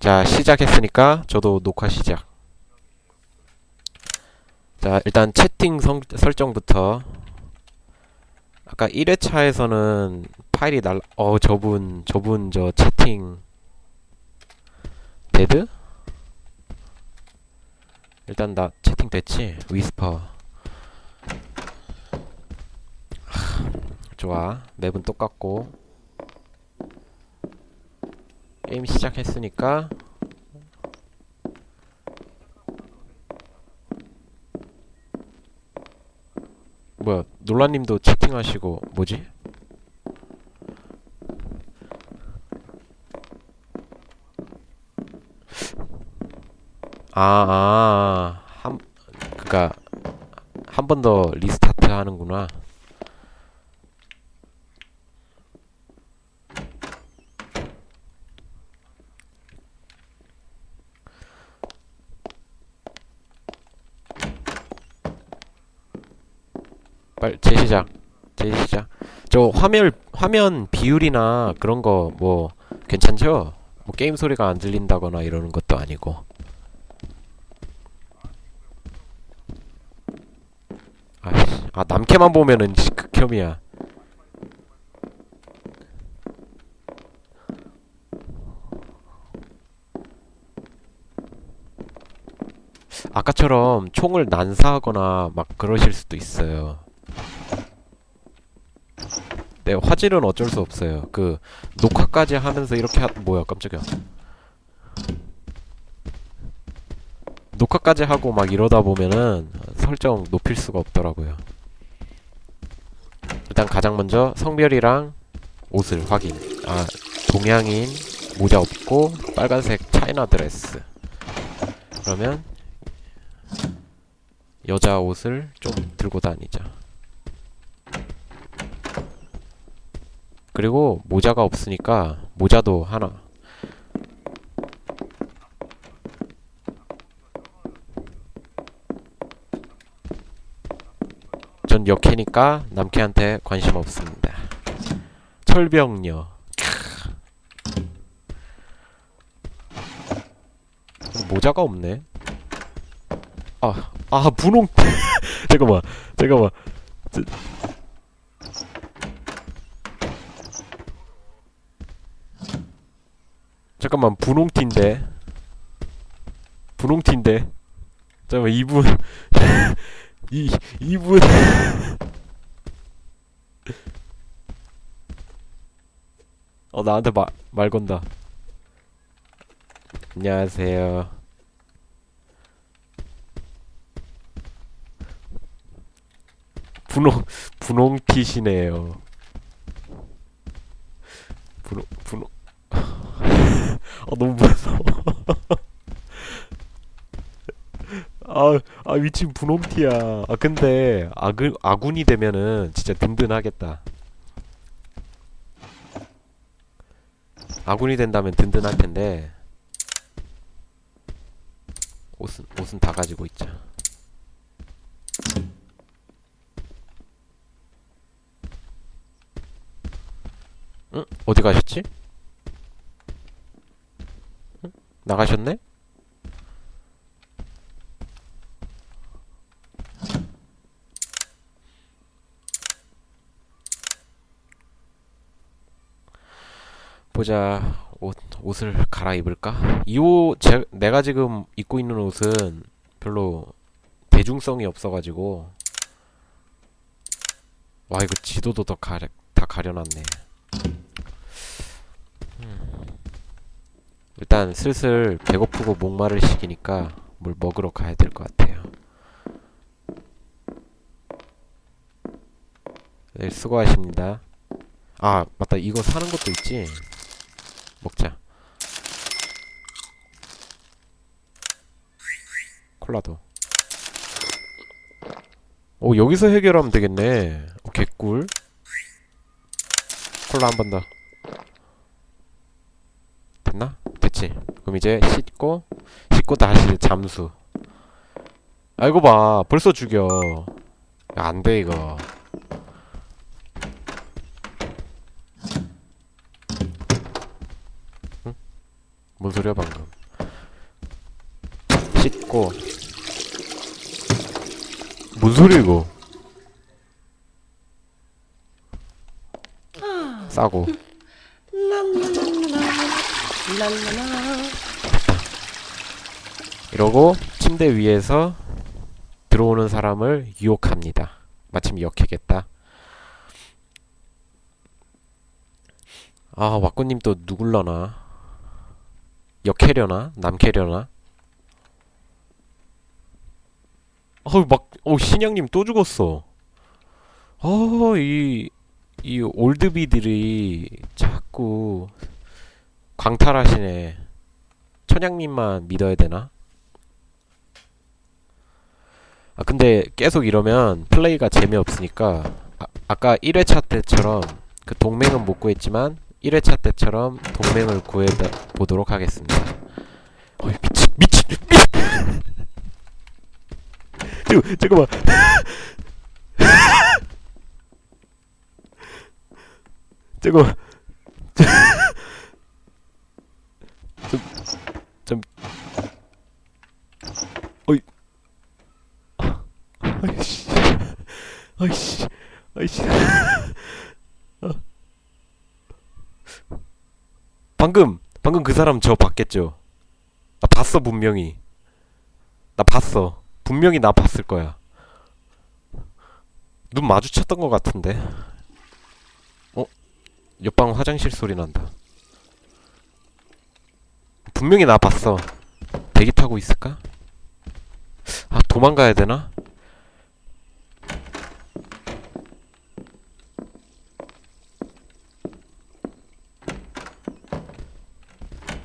자, 시작했으니까 저도 녹화 시작. 자, 일단 채팅 성, 설정부터. 아까 1회차에서는 파일이 날, 어, 저분, 저분 저 채팅. 데드? 일단 나 채팅 됐지? 위스퍼. 하, 좋아. 맵은 똑같고. 게임 시작했으니까 뭐야 놀라님도 채팅하시고 뭐지? 아, 아, 한, 그니까, 한 번 더 리스타트 하는구나. 빨리 재시작. 재시작. 저 화면 화면 비율이나 그런 거 뭐 괜찮죠? 뭐 게임 소리가 안 들린다거나 이러는 것도 아니고. 아씨, 아 남캐만 보면은 씨, 극혐이야. 아까처럼 총을 난사하거나 막 그러실 수도 있어요. 네, 화질은 어쩔 수 없어요. 그 녹화까지 하면서 이렇게 하... 뭐야, 깜짝이야. 녹화까지 하고 막 이러다 보면은 설정 높일 수가 없더라고요. 일단 가장 먼저 성별이랑 옷을 확인. 아, 동양인, 모자 없고 빨간색 차이나 드레스. 그러면 여자 옷을 좀 들고 다니자. 그리고 모자가 없으니까 모자도 하나. 전 여캐니까 남캐한테 관심 없습니다. 철병녀. 캬. 모자가 없네. 아, 아 분홍. 잠깐만, 잠깐만. 저... 잠깐만 분홍티인데. 분홍티인데. 잠깐만 이분. 이 이분. 어 나한테 말말 건다. 안녕하세요. 분홍 분홍티시네요. 분홍 분홍 아 너무 무서워. 아, 아 미친 분홍티야. 아 근데 아군 아군이 되면은 진짜 든든하겠다. 아군이 된다면 든든할 텐데 옷은 옷은 다 가지고 있자. 응? 어디 가셨지? 나가셨네? 보자 옷 옷을 갈아입을까? 이 옷 제, 내가 지금 입고 있는 옷은 별로 대중성이 없어가지고 와 이거 지도도 더 가려 다 가려놨네. 일단 슬슬 배고프고 목마를 시키니까 뭘 먹으러 가야 될 것 같아요. 네, 수고하십니다. 아, 맞다. 이거 사는 것도 있지. 먹자. 콜라도. 오, 여기서 해결하면 되겠네. 오, 개꿀. 콜라 한 번 더. 됐나? 됐지. 그럼 이제 씻고 씻고 다시 잠수. 아이고 봐. 벌써 죽여. 야, 안돼 이거. 응? 뭔 소리야 방금 씻고 뭔 소리야 이거 싸고 이러고 침대 위에서 들어오는 사람을 유혹합니다. 마침 역해겠다. 아, 왁구님 또 누굴려나? 역해려나? 남캐려나? 어우, 막, 어, 신양님 또 죽었어. 어, 이, 이 올드비들이 자꾸 광탈하시네. 천양님만 믿어야 되나? 아, 근데 계속 이러면 플레이가 재미없으니까, 아, 아까 1회차 때처럼 그 동맹은 못 구했지만, 1회차 때처럼 동맹을 구해 보도록 하겠습니다. 어이, 미친, 미친, 미친! 잠깐, 잠깐만. 잠깐만. 좀, 좀, 어이. 아이씨. 아이씨. 아이씨. 아. 방금, 방금 그 사람 저 봤겠죠? 나 봤어, 분명히. 나 봤어. 분명히 나 봤을 거야. 눈 마주쳤던 것 같은데. 어? 옆방 화장실 소리 난다. 분명히 나 봤어. 대기 타고 있을까? 아, 도망가야 되나?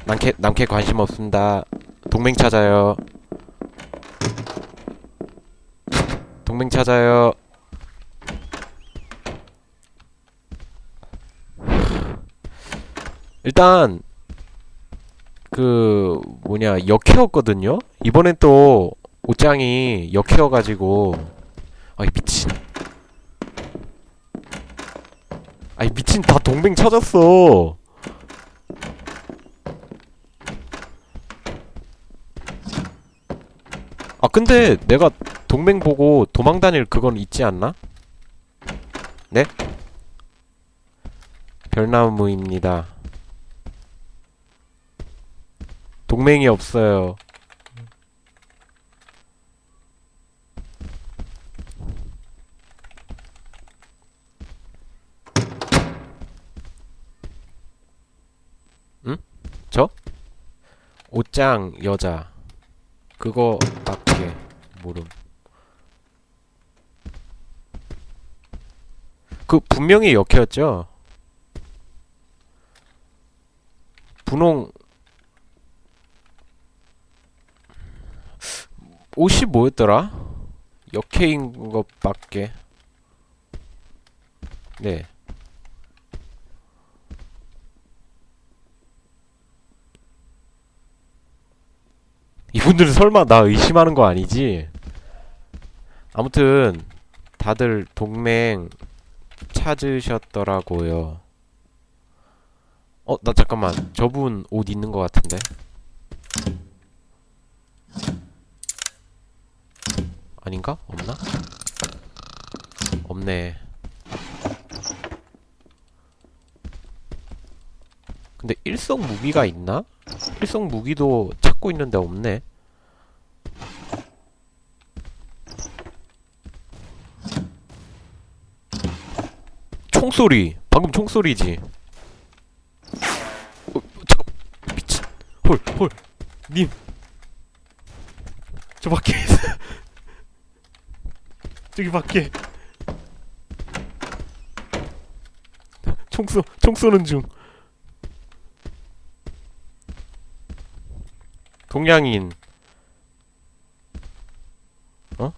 남캐, 남캐 관심 없습니다. 동맹 찾아요. 동맹 찾아요. 일단 그 뭐냐 역해였거든요. 이번엔 또 옷장이 역해여가지고 아이 미친. 아이 미친 다 동맹 찾았어. 근데 내가 동맹 보고 도망 다닐 그건 있지 않나? 네? 별나무입니다. 동맹이 없어요. 응? 저? 옷장 여자. 그거 밖에 모름. 그 분명히 역해였죠. 분홍 옷이 뭐였더라? 역해인 것밖에. 네. 이분들은 설마 나 의심하는 거 아니지? 아무튼 다들 동맹 찾으셨더라고요. 어, 나 잠깐만. 저분 옷 있는 것 같은데. 아닌가? 없나? 없네. 근데 일성 무기가 있나? 일성 무기도 찾고 있는데 없네. 총소리. 방금 총소리지. 어, 잠깐. 미친. 헐, 헐. 님. 저 밖에 있어. 저기 밖에. 총 쏘, 총 쏘는 중. 동양인. 어?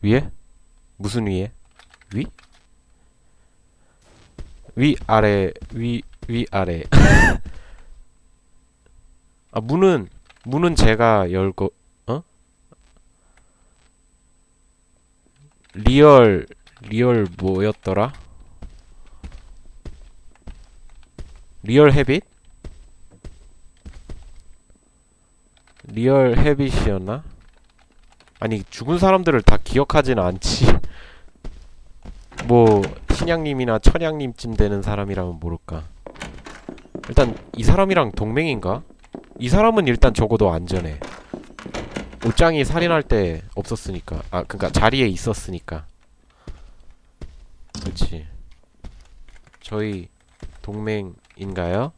위에? 무슨 위에? 위? 위 아래 위 위 아래. 아 문은 문은 제가 열고 어? 리얼 리얼 뭐였더라? 리얼 헤빗? 리얼 헤빗이었나? 아니 죽은 사람들을 다 기억하진 않지. 뭐 신양님이나 천양님쯤 되는 사람이라면 모를까. 일단 이 사람이랑 동맹인가? 이 사람은 일단 적어도 안전해. 옷장이 살인할 때 없었으니까. 아, 그니까 자리에 있었으니까. 그렇지. 저희 동맹인가요?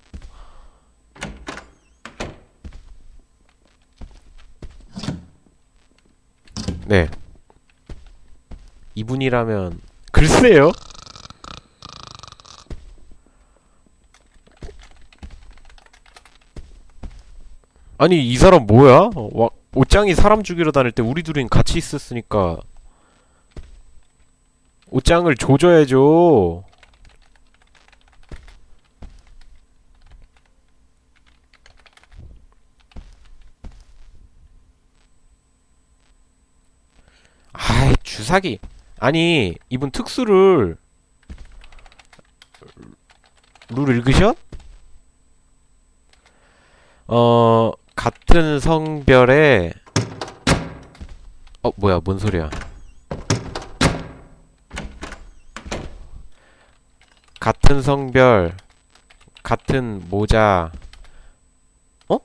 네. 이분이라면 글쎄요. 아니 이 사람 뭐야? 어, 와, 옷장이 사람 죽이러 다닐 때 우리 둘이 같이 있었으니까 옷장을 조져야죠. 아이 주 사기 아니 이분 특수를 룰 읽으셨? 어 같은 성별의 어 뭐야 뭔 소리야 같은 성별 같은 모자 어?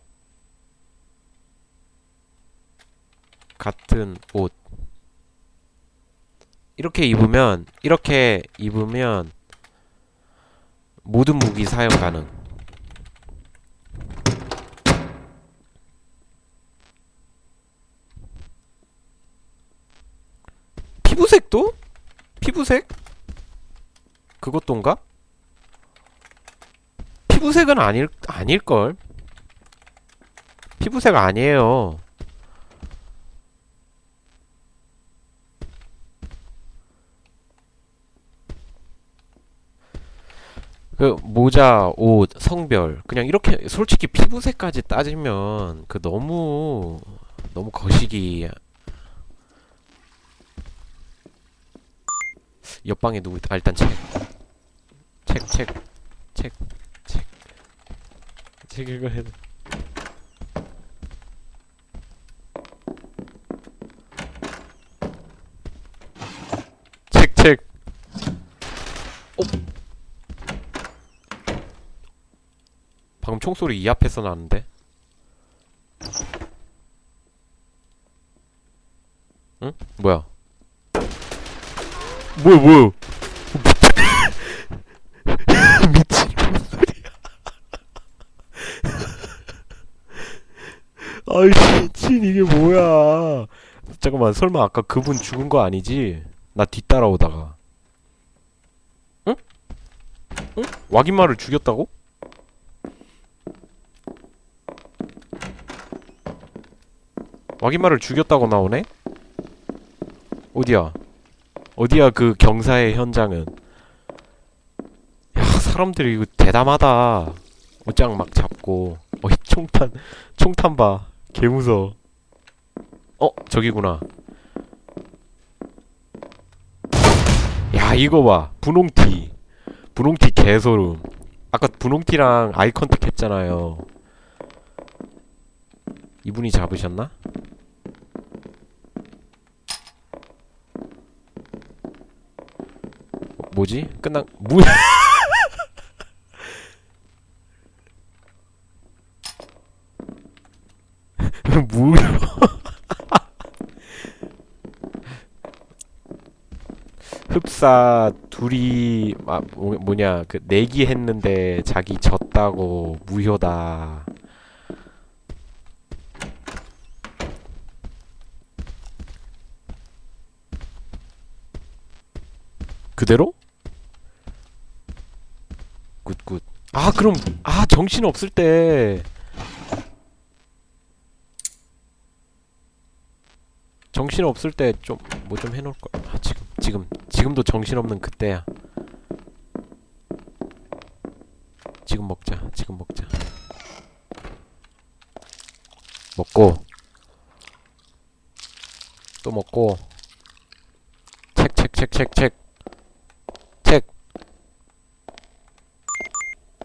같은 옷 이렇게 입으면 이렇게 입으면 모든 무기 사용 가능 피부색도? 피부색? 그것도인가? 피부색은 아닐 아닐걸? 피부색 아니에요. 그 모자, 옷, 성별 그냥 이렇게 솔직히 피부색까지 따지면 그 너무 너무 거시기 옆방에 누구 있다. 아, 일단 책. 책, 책, 책, 책. 책 읽어야 돼. 책, 책. 어? 방금 총소리 이 앞에서 나는데? 응? 뭐야? 뭐야 뭐야 미친 뭔 아이 미친 이게 뭐야 잠깐만 설마 아까 그분 죽은 거 아니지? 나 뒤따라오다가 응? 응? 와기마를 죽였다고? 와기마를 죽였다고 나오네? 어디야? 어디야 그 경사의 현장은? 야 사람들이 이거 대담하다. 옷장 막 잡고. 어이 총탄 총탄 봐. 개무서 어 저기구나. 야 이거 봐. 분홍티. 분홍티 개소름. 아까 분홍티랑 아이 컨택 했잖아요. 이분이 잡으셨나? 뭐지? 끝난 무 무료 흡사 둘이 아, 뭐, 뭐냐 그 내기 했는데 자기 졌다고 무효다 그대로? 아, 그럼 아, 정신 없을 때 정신 없을 때 좀 뭐좀 해놓을 걸. 아, 지금 지금 지금도 정신 없는 그때야. 지금 먹자. 지금 먹자. 먹고 또 먹고 책 책 책 책책 책.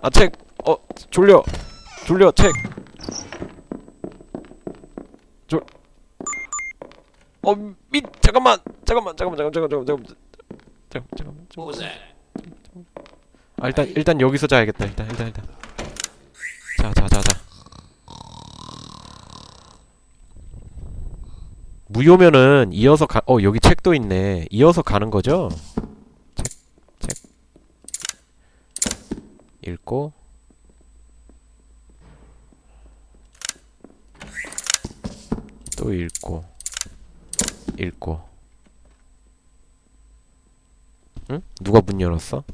아, 책. 어, 졸려. 졸려. 책. 어, 미 잠깐만, 잠깐만, 잠깐만, 잠깐만, 잠깐만, 잠깐만, 잠깐만, 잠깐만, 잠깐만. 아 일단 일단 여기서 자야겠다. 일단 일단 일단. 자, 자, 자, 자. 무효면은 이어서 가. 어 여기 책도 있네. 이어서 가는 거죠? 책, 책. 읽고. 또 읽고. 읽고. 응? 누가 문 열었어?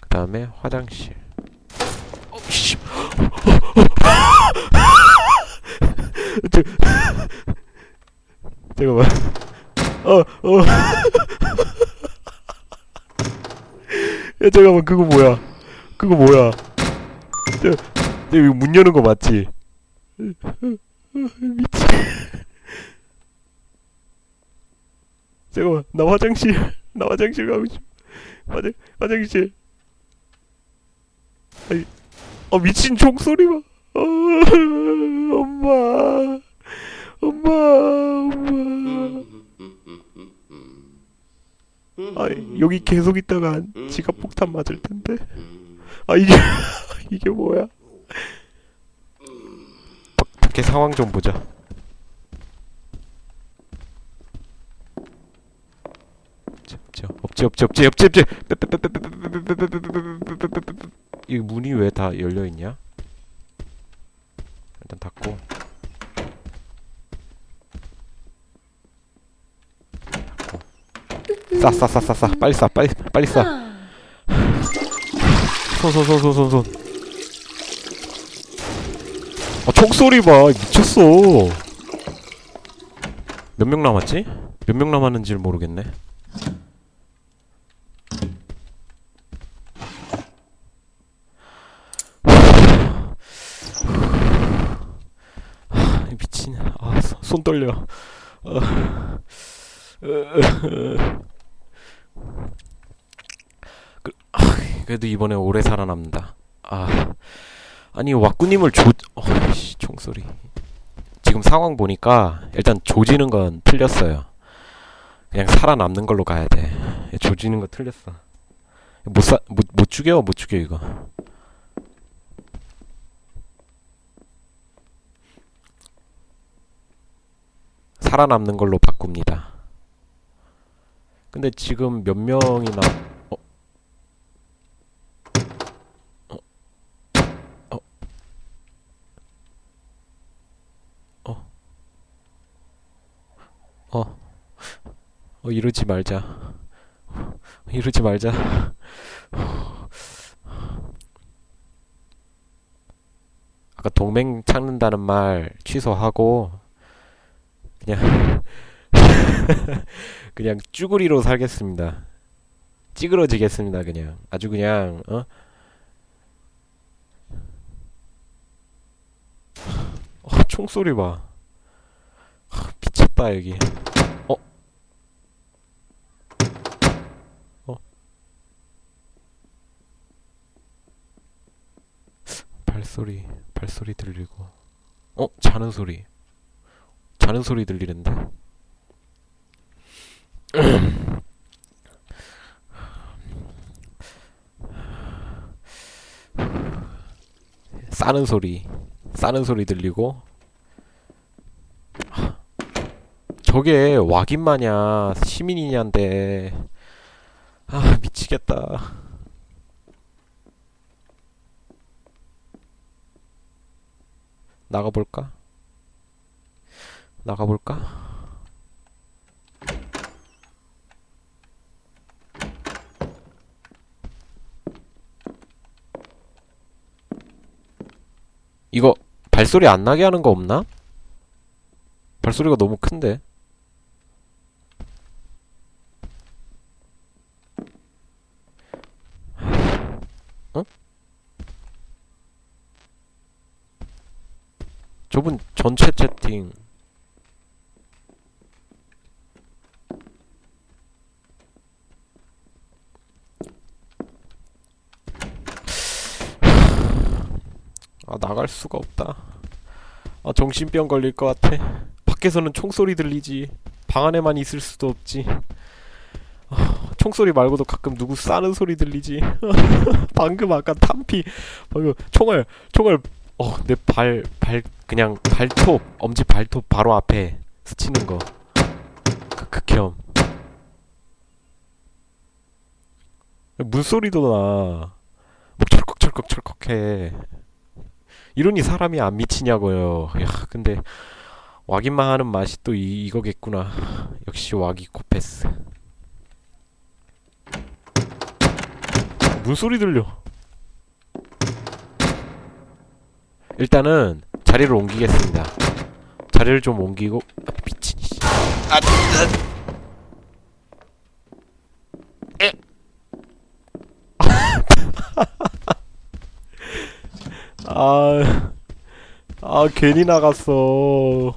그 다음에 화장실. 어, 씨. 저, 잠깐만. 어, 어. 야, 잠깐만, 그거 뭐야? 그거 뭐야? 이거 문 여는 거 맞지? 미치. 잠깐만, 나 화장실, 나 화장실 가고 싶어. 화장, 화장실. 아니, 아 미친 총소리 봐. 어, 엄마, 엄마, 엄마. 아 여기 계속 있다가 지갑 폭탄 맞을 텐데. 아 이게 이게 뭐야? 밖- 밖에 상황 좀 보자. 없지 없지 없지 없지 없지. 이 문이 왜 다 열려 있냐? 일단 닫고. 닫고. 싸 싸 싸 싸 싸 빨리 싸 빨리 빨리 싸. 손 손 손 손 손 손. 아 총소리 봐 미쳤어. 몇 명 남았지? 몇 명 남았는지 를 모르겠네. 하, 미친. 아, 손- 손 떨려. 어. 그, 아, 그래도 이번에 오래 살아남는다. 아, 아니 왁구님을 조, 어, 씨, 총소리. 지금 상황 보니까 일단 조지는 건 틀렸어요. 그냥 살아남는 걸로 가야 돼. 조지는 거 틀렸어. 못 사, 못, 못 죽여, 못 죽여 이거. 살아남는 걸로 바꿉니다. 근데 지금 몇 명이나 어? 어? 어? 어? 어? 어 이러지 말자. 이러지 말자. 아까 동맹 찾는다는 말 취소하고 그냥 그냥 쭈구리로 살겠습니다. 찌그러지겠습니다. 그냥 아주 그냥 어? 어 총소리 봐. 하, 미쳤다 여기. 어? 어? 발소리 발소리 들리고. 어 자는 소리. 자는 소리 들리는데. 싸는 소리, 싸는 소리 들리고. 하, 저게 왁인 마냐 시민이냐인데. 아 미치겠다. 나가볼까? 나가볼까? 이거 발소리 안 나게 하는 거 없나? 발소리가 너무 큰데. 어? 저분 전체 채팅 아 나갈 수가 없다. 아 정신병 걸릴 것 같아. 밖 밖에서는 총소리 들리지. 방 안에만 있을 수도 없지. 아, 총소리 말고도 가끔 누구 싸는 소리 들리지. 방금 아까 탄피 방금 총알 총알 어 내 발 발 그냥 발톱 엄지 발톱 바로 앞에 스치는 거. 그 극혐. 문소리도 나. 목 철컥철컥 철컥해. 이러니 사람이 안 미치냐고요. 야, 근데 왁인만 하는 맛이 또 이, 이거겠구나. 역시 왁이 코패스. 문소리 들려. 일단은 자리를 옮기겠습니다. 자리를 좀 옮기고 아, 미친 씨. 아, 으. 에. 아, 아 괜히 나갔어.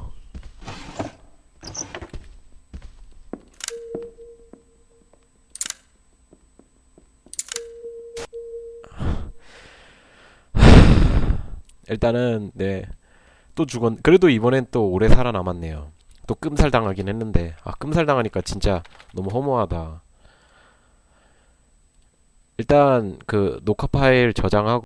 일단은 네. 또 죽었 그래도 이번엔 또 오래 살아남았네요. 또 끔살 당하긴 했는데 아 끔살 당하니까 진짜 너무 허무하다. 일단 그 녹화 파일 저장하고